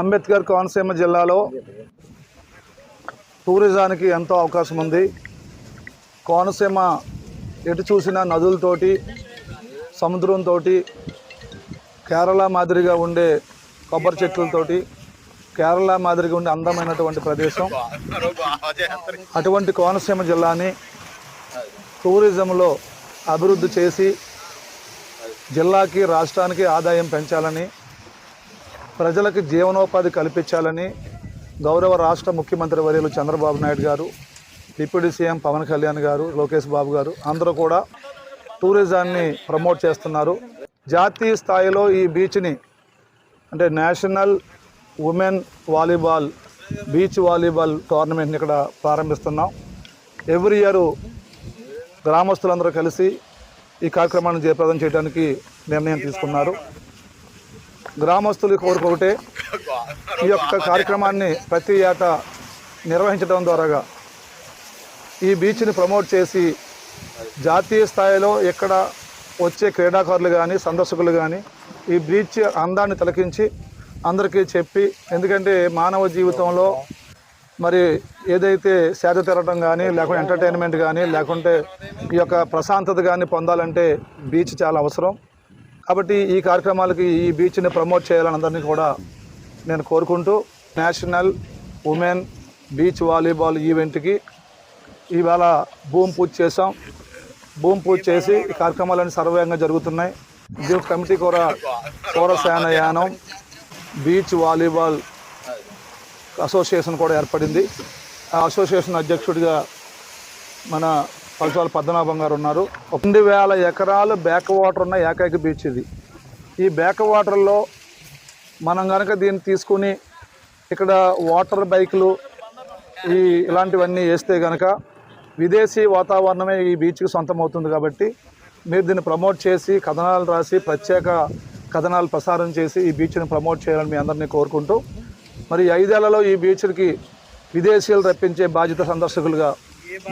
అంబేద్కర్ కోనసీమ జిల్లాలో టూరిజానికి ఎంతో అవకాశం ఉంది. కోనసీమ ఎటు చూసినా నదులతోటి సముద్రంతో కేరళ మాదిరిగా ఉండే కొబ్బరి చెట్లతోటి కేరళ మాదిరిగా ఉండే అందమైనటువంటి ప్రదేశం. అటువంటి కోనసీమ జిల్లాని టూరిజంలో అభివృద్ధి చేసి జిల్లాకి రాష్ట్రానికి ఆదాయం పెంచాలని ప్రజలకు జీవనోపాధి కల్పించాలని గౌరవ రాష్ట్ర ముఖ్యమంత్రి వర్యులు చంద్రబాబు నాయుడు గారు డిప్యూటీ సీఎం పవన్ కళ్యాణ్ గారు లోకేష్ బాబు గారు అందరూ కూడా టూరిజాన్ని ప్రమోట్ చేస్తున్నారు. జాతీయ స్థాయిలో ఈ బీచ్ని అంటే national women volleyball beach volleyball టోర్నమెంట్ని ఇక్కడ ప్రారంభిస్తున్నాం. ఎవ్రీ ఇయర్ గ్రామస్తులందరూ కలిసి ఈ కార్యక్రమాన్ని జయప్రదం చేయడానికి నిర్ణయం తీసుకున్నారు. గ్రామస్తులు కోరుకొకటే ఈ యొక్క కార్యక్రమాన్ని ప్రతి ఏటా నిర్వహించడం ద్వారాగా ఈ బీచ్ని ప్రమోట్ చేసి జాతీయ స్థాయిలో ఎక్కడ వచ్చే క్రీడాకారులు కానీ సందర్శకులు కానీ ఈ బీచ్ అందాన్ని తిలకించి అందరికీ చెప్పి ఎందుకంటే మానవ జీవితంలో మరి ఏదైతే సేద తిరగడం కానీ లేకుంటే ఎంటర్టైన్మెంట్ కానీ లేకుంటే ఈ యొక్క ప్రశాంతత కానీ పొందాలంటే బీచ్ చాలా అవసరం. కాబట్టి ఈ కార్యక్రమాలకి ఈ బీచ్ని ప్రమోట్ చేయాలని అందరినీ కూడా నేను కోరుకుంటూ నేషనల్ ఉమెన్ బీచ్ వాలీబాల్ ఈవెంట్కి ఇవాళ భూమి పూజ చేసాం భూమి పూజ చేసి ఈ కార్యక్రమాలన్నీ సర్వేయంగా జరుగుతున్నాయి. దీనికి కమిటీ కూడా Saurasena Yanam. Beach volleyball association కూడా ఏర్పడింది. ఆ అసోసియేషన్ అధ్యక్షుడిగా మన పలసాల పద్మనాభం గారు ఉన్నారు. రెండు వేల ఎకరాలు బ్యాక్ వాటర్ ఉన్న ఏకైక బీచ్ ఇది. ఈ బ్యాక్ వాటర్లో మనం కనుక దీన్ని తీసుకుని ఇక్కడ వాటర్ బైకులు ఈ ఇలాంటివన్నీ వేస్తే కనుక విదేశీ వాతావరణమే ఈ బీచ్కి సొంతం అవుతుంది కాబట్టి మీరు దీన్ని ప్రమోట్ చేసి కథనాలు రాసి ప్రత్యేక కథనాలు ప్రసారం చేసి ఈ బీచ్ని ప్రమోట్ చేయాలని మీ అందరినీ కోరుకుంటూ మరి ఐదేళ్ళలో ఈ బీచ్కి విదేశీయులు రప్పించే బాధ్యత సందర్శకులుగా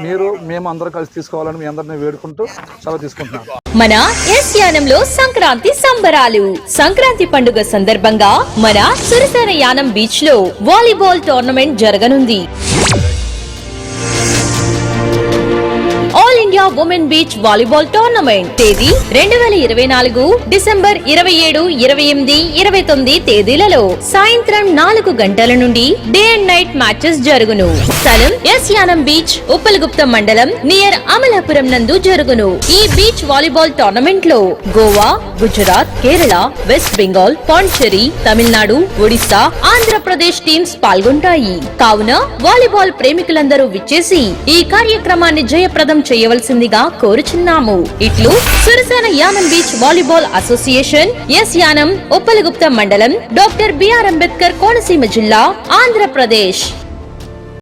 మీరు మేము అందరం కలిసి తీసుకోవాలని మీ అందరిని వేడుకుంటూ సెలవు తీసుకుంటున్నాం. మన ఎస్ యానంలో సంక్రాంతి సంబరాలు. సంక్రాంతి పండుగ సందర్భంగా మన సురసర యానం బీచ్లో వాలీబాల్ టోర్నమెంట్ జరగనుంది. India women beach volleyball tournament తేదీ రెండు వేల ఇరవై నాలుగు డిసెంబర్ ఇరవై ఏడు ఇరవై ఎనిమిది ఇరవై తొమ్మిది తేదీలలో సాయంత్రం నాలుగు గంటల నుండి డే అండ్ నైట్ మ్యాచెస్ జరుగును. స్థలం ఎస్ యానం బీచ్ ఉప్పలగుప్త మండలం నియర్ అమలాపురం నందు జరుగును. ఈ బీచ్ వాలీబాల్ టోర్నమెంట్లో గోవా గుజరాత్ కేరళ వెస్ట్ బెంగాల్ పాండిచేరి తమిళనాడు ఒడిశా ఆంధ్రప్రదేశ్ టీమ్స్ పాల్గొంటాయి. కావున వాలీబాల్ ప్రేమికులందరూ విచ్చేసి ఈ కార్యక్రమాన్ని జయప్రదం చేయవలసిందిగా కోరుచున్నాము. ఇట్లు Surasena Yanam beach volleyball association S Yanam Uppalagupta మండలం డాక్టర్ బిఆర్ అంబేద్కర్ కోనసీమ జిల్లా ఆంధ్రప్రదేశ్.